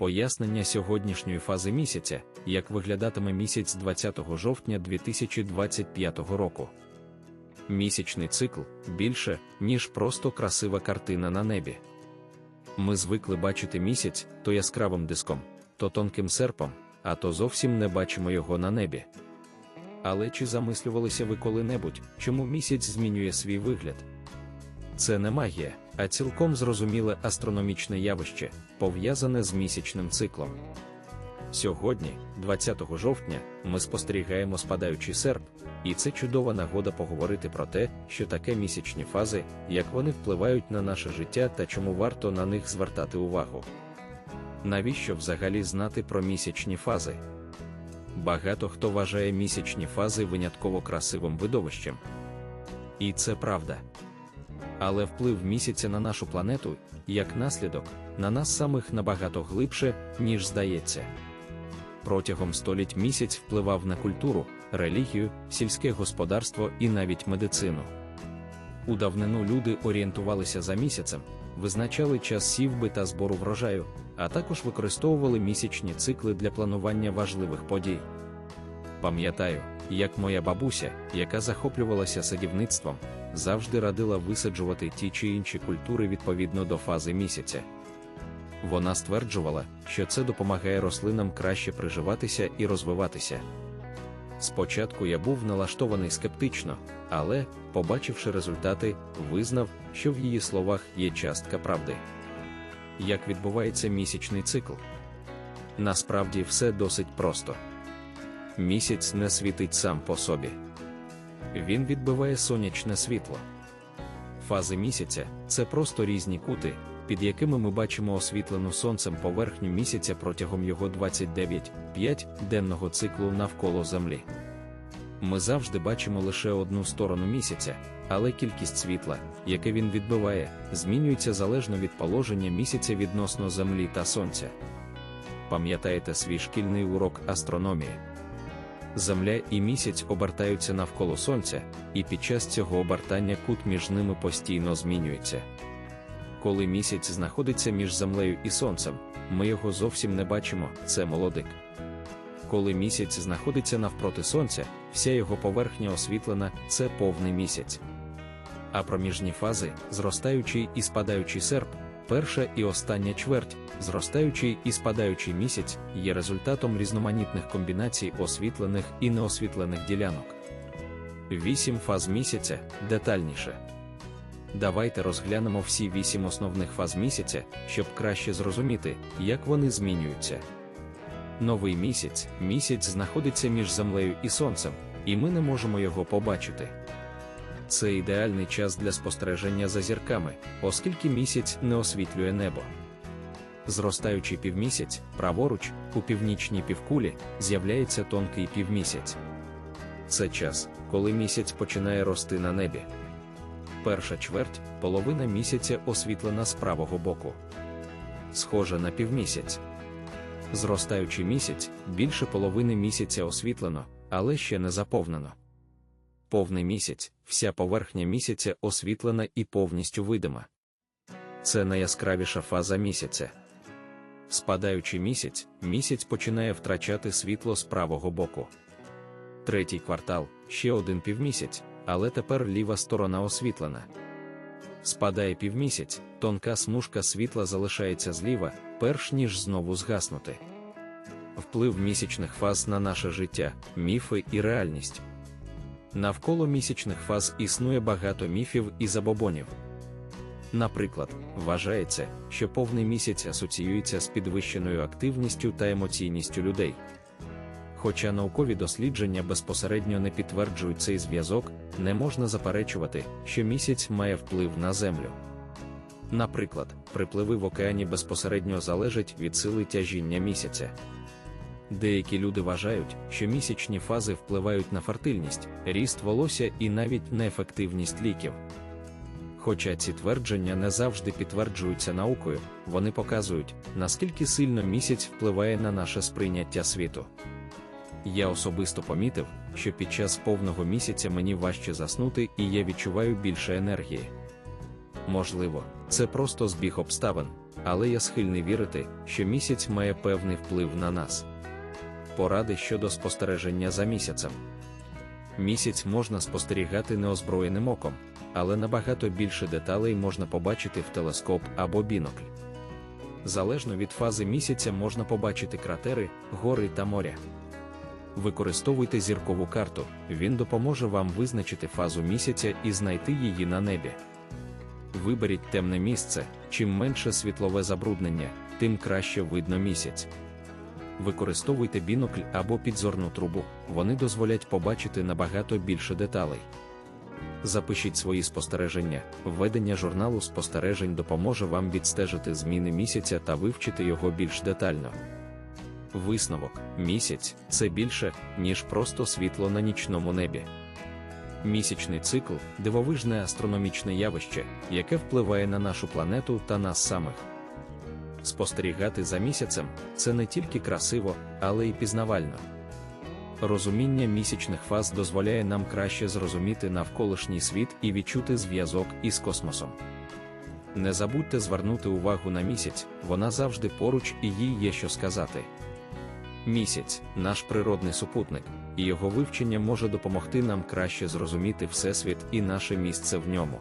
Пояснення сьогоднішньої фази місяця, як виглядатиме місяць 20 жовтня 2025 року. Місячний цикл більше, ніж просто красива картина на небі. Ми звикли бачити місяць то яскравим диском, то тонким серпом, а то зовсім не бачимо його на небі. Але чи замислювалися ви коли-небудь, чому місяць змінює свій вигляд? Це не магія, а цілком зрозуміле астрономічне явище, пов'язане з місячним циклом. Сьогодні, 20 жовтня, ми спостерігаємо спадаючий серп, і це чудова нагода поговорити про те, що таке місячні фази, як вони впливають на наше життя та чому варто на них звертати увагу. Навіщо взагалі знати про місячні фази? Багато хто вважає місячні фази винятково красивим видовищем. І це правда. Але вплив місяця на нашу планету, як наслідок, на нас самих набагато глибше, ніж здається. Протягом століть місяць впливав на культуру, релігію, сільське господарство і навіть медицину. У давнину люди орієнтувалися за місяцем, визначали час сівби та збору врожаю, а також використовували місячні цикли для планування важливих подій. Пам'ятаю, як моя бабуся, яка захоплювалася садівництвом, завжди радила висаджувати ті чи інші культури відповідно до фази місяця. Вона стверджувала, що це допомагає рослинам краще приживатися і розвиватися. Спочатку я був налаштований скептично, але, побачивши результати, визнав, що в її словах є частка правди. Як відбувається місячний цикл? Насправді все досить просто. Місяць не світить сам по собі. Він відбиває сонячне світло. Фази місяця це просто різні кути, під якими ми бачимо освітлену сонцем поверхню місяця протягом його 29-5 денного циклу навколо Землі. Ми завжди бачимо лише одну сторону місяця, але кількість світла, яке він відбиває, змінюється залежно від положення місяця відносно Землі та Сонця. Пам'ятаєте свій шкільний урок астрономії? Земля і місяць обертаються навколо Сонця, і під час цього обертання кут між ними постійно змінюється. Коли місяць знаходиться між землею і сонцем, ми його зовсім не бачимо, це молодик. Коли місяць знаходиться навпроти сонця, вся його поверхня освітлена, це повний місяць. А проміжні фази, зростаючий і спадаючий серп, перша і остання чверть, зростаючий і спадаючий місяць, є результатом різноманітних комбінацій освітлених і неосвітлених ділянок. Вісім фаз місяця детальніше. Давайте розглянемо всі вісім основних фаз місяця, щоб краще зрозуміти, як вони змінюються. Новий місяць місяць знаходиться між землею і сонцем, і ми не можемо його побачити. Це ідеальний час для спостереження за зірками, оскільки місяць не освітлює небо. Зростаючий півмісяць, праворуч, у північній півкулі, з'являється тонкий півмісяць. Це час, коли місяць починає рости на небі. Перша чверть, половина місяця освітлена з правого боку. Схожа на півмісяць. Зростаючий місяць, більше половини місяця освітлено, але ще не заповнено. Повний місяць, вся поверхня місяця освітлена і повністю видима. Це найяскравіша фаза місяця. Спадаючий місяць, місяць починає втрачати світло з правого боку. Третій квартал ще один півмісяць, але тепер ліва сторона освітлена. Спадає півмісяць, тонка смужка світла залишається зліва, перш ніж знову згаснути. Вплив місячних фаз на наше життя, міфи і реальність. Навколо місячних фаз існує багато міфів і забобонів. Наприклад, вважається, що повний місяць асоціюється з підвищеною активністю та емоційністю людей. Хоча наукові дослідження безпосередньо не підтверджують цей зв'язок, не можна заперечувати, що місяць має вплив на Землю. Наприклад, припливи в океані безпосередньо залежать від сили тяжіння місяця. Деякі люди вважають, що місячні фази впливають на фертильність, ріст волосся і навіть на ефективність ліків. Хоча ці твердження не завжди підтверджуються наукою, вони показують, наскільки сильно місяць впливає на наше сприйняття світу. Я особисто помітив, що під час повного місяця мені важче заснути і я відчуваю більше енергії. Можливо, це просто збіг обставин, але я схильний вірити, що місяць має певний вплив на нас. Поради щодо спостереження за місяцем. Місяць можна спостерігати неозброєним оком, але набагато більше деталей можна побачити в телескоп або бінокль. Залежно від фази місяця можна побачити кратери, гори та моря. Використовуйте зіркову карту, він допоможе вам визначити фазу місяця і знайти її на небі. Виберіть темне місце, чим менше світлове забруднення, тим краще видно місяць. Використовуйте бінокль або підзорну трубу, вони дозволять побачити набагато більше деталей. Запишіть свої спостереження. Введення журналу спостережень допоможе вам відстежити зміни місяця та вивчити його більш детально. Висновок: місяць це більше, ніж просто світло на нічному небі. Місячний цикл дивовижне астрономічне явище, яке впливає на нашу планету та нас самих. Спостерігати за місяцем це не тільки красиво, але й пізнавально. Розуміння місячних фаз дозволяє нам краще зрозуміти навколишній світ і відчути зв'язок із космосом. Не забудьте звернути увагу на місяць, вона завжди поруч і їй є що сказати. Місяць наш природний супутник, і його вивчення може допомогти нам краще зрозуміти Всесвіт і наше місце в ньому.